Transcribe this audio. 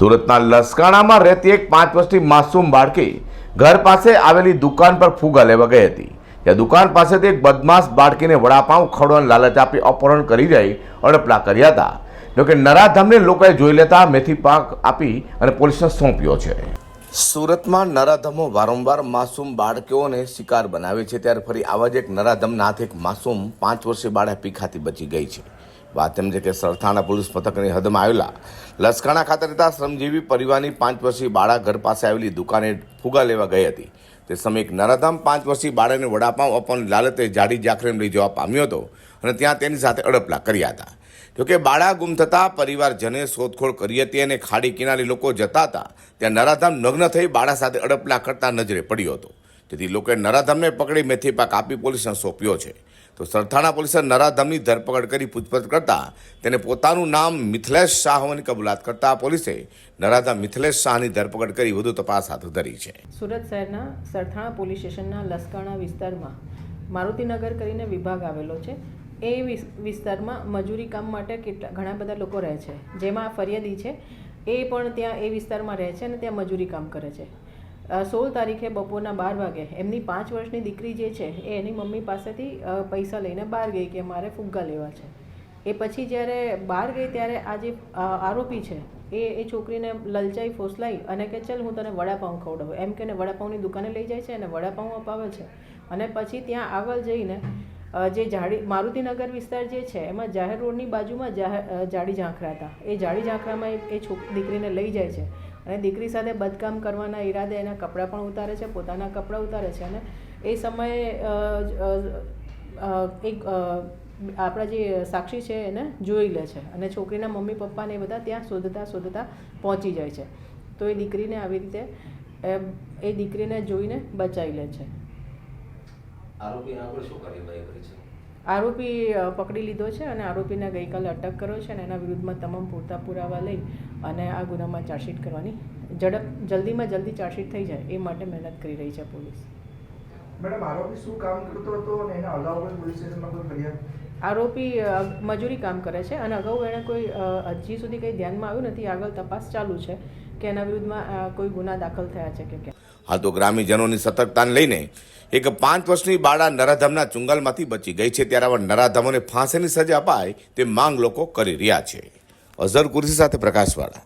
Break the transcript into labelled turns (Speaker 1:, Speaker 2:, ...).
Speaker 1: સુરતના લસકાણામાં રહેતી એક પાંચ વર્ષની માસૂમ બાળકી ઘર પાસે આવેલી દુકાન પર ફુગા લેવા ગઈ હતી. ત્યાં દુકાન પાસેથી એક બદમાશ બાળકીને વડાપાઉં ખવડાવવાની લાલચ આપી અપહરણ કરી જઈ અડપલા કર્યા હતા. જોકે નરાધામને લોકોએ જોઈ લેતા મેથી પાક આપી અને પોલીસને સોંપ્યો છે. સુરતમાં નરાધમો વારંવાર માસૂમ બાળકીઓને શિકાર બનાવે છે ત્યારે ફરી આવા જ એક નરાધમના હાથે એક માસૂમ પાંચ વર્ષીય બાળા પીખાથી બચી ગઈ છે. વાત એમ છે કે સરથાણા પોલીસ મથકની હદમાં આવેલા લસકાણા ખાતે રહેતા શ્રમજીવી પરિવારની પાંચ વર્ષીય બાળા ઘર પાસે આવેલી દુકાને ફુગા લેવા ગઈ હતી. તે સમયે એક નરાધમ પાંચ વર્ષીય બાળકને વડાપાઉં અપન લાલતે જાડી જાખરેમ લઈ જવા પામ્યો હતો અને ત્યાં તેની સાથે અડપલા કર્યા હતા. જોકે બાળા ગુમ થતાં પરિવારજને શોધખોળ કરી હતી અને ખાડી કિનારે લોકો જતા હતા. ત્યાં નરાધામ નગ્ન થઈ બાળા સાથે અડપલા કરતા નજરે પડ્યો હતો. તેથી લોકોએ નરાધામને પકડી મેથી પાક આપી પોલીસને સોંપ્યો છે. તો સરથાણા પોલીસે નરાધામની ધરપકડ કરી પૂછપરછ કરતા તેને પોતાનું નામ મિથલેશ શાહ હોવાની કબૂલાત કરતા પોલીસે નરાધામ મિથલેશ શાહની ધરપકડ કરી વધુ તપાસ હાથ ધરી છે.
Speaker 2: સુરત શહેરના સરથાણા પોલીસ સ્ટેશનના લસકાણા વિસ્તારમાં મારુતિનગર કરીને વિભાગ આવેલો છે. એ વિસ- વિસ્તારમાં મજૂરી કામ માટે કેટલા, ઘણા બધા લોકો રહે છે. જેમાં ફરિયાદી છે, એ પણ ત્યાં એ વિસ્તારમાં રહે છે અને ત્યાં મજૂરી કામ કરે છે. સોળ તારીખે બપોરના બાર વાગે એમની પાંચ વર્ષની દીકરી જે છે, એ એની મમ્મી પાસેથી પૈસા લઈને બહાર ગઈ કે મારે ફુગ્ગા લેવા છે. એ પછી જ્યારે બહાર ગઈ ત્યારે આ જે આરોપી છે, એ એ છોકરીને લલચાઈ, ફોસલાઈ અને કે ચલ હું તને વડાપાઉં ખવડાવું. એમ કે વડાપાઉંની દુકાને લઈ જાય છે અને વડાપાઉં અપાવે છે. અને પછી ત્યાં આગળ જઈને જે જાડી મારુતિનગર વિસ્તાર જે છે, એમાં જાહેર રોડની બાજુમાં જાડી ઝાંખરા હતા. એ જાડી ઝાંખરામાં એ- છોક દીકરીને લઈ જાય છે અને દીકરી સાથે બદકામ કરવાના ઈરાદે એના કપડાં પણ ઉતારે છે, પોતાના કપડાં ઉતારે છે અને એ સમયે એક આપણા જે સાક્ષી છે એને જોઈ લે છે અને છોકરીના મમ્મી પપ્પાને એ બધા ત્યાં શોધતા શોધતા પહોંચી જાય છે. તો એ દીકરીને આવી રીતે એ દીકરીને જોઈને બચાવી લે છે.
Speaker 3: આરોપીને આગળ શું કાર્યવાહી કરી છે?
Speaker 2: આરોપી પકડી લીધો છે અને આરોપીને ગઈકાલે અટક કર્યો છે અને એના વિરુદ્ધમાં તમામ પૂરતા પુરાવા લઈ અને આ ગુનામાં ચાર્જશીટ કરવાની ઝડપ જલ્દીમાં જલ્દી ચાર્જશીટ થઈ જાય એ માટે મહેનત કરી રહી છે પોલીસ.
Speaker 4: મેડમ આરોપી શું કામ કરતો હતો અને એના અગાઉ પણ પોલીસ સ્ટેશનમાં કોઈ ફરિયાદ?
Speaker 2: આરોપી મજૂરી કામ કરે છે અને અગાઉ એણે કોઈ હજી સુધી કંઈ ધ્યાનમાં આવ્યું નથી. આગળ તપાસ ચાલુ છે કે એના વિરુદ્ધમાં કોઈ ગુના દાખલ થયા છે કે કેમ.
Speaker 1: હાલ તો ગ્રામ્યજનોની સતર્કતાને લઈને એક પાંચ વર્ષની બાળા નરાધમના ચુંગાલમાંથી બચી ગઈ છે. ત્યારે આવા નરાધમોને ફાંસીની સજા અપાય તે માંગ લોકો કરી રહ્યા છે. અઝર કુર્સી સાથે પ્રકાશવાળા.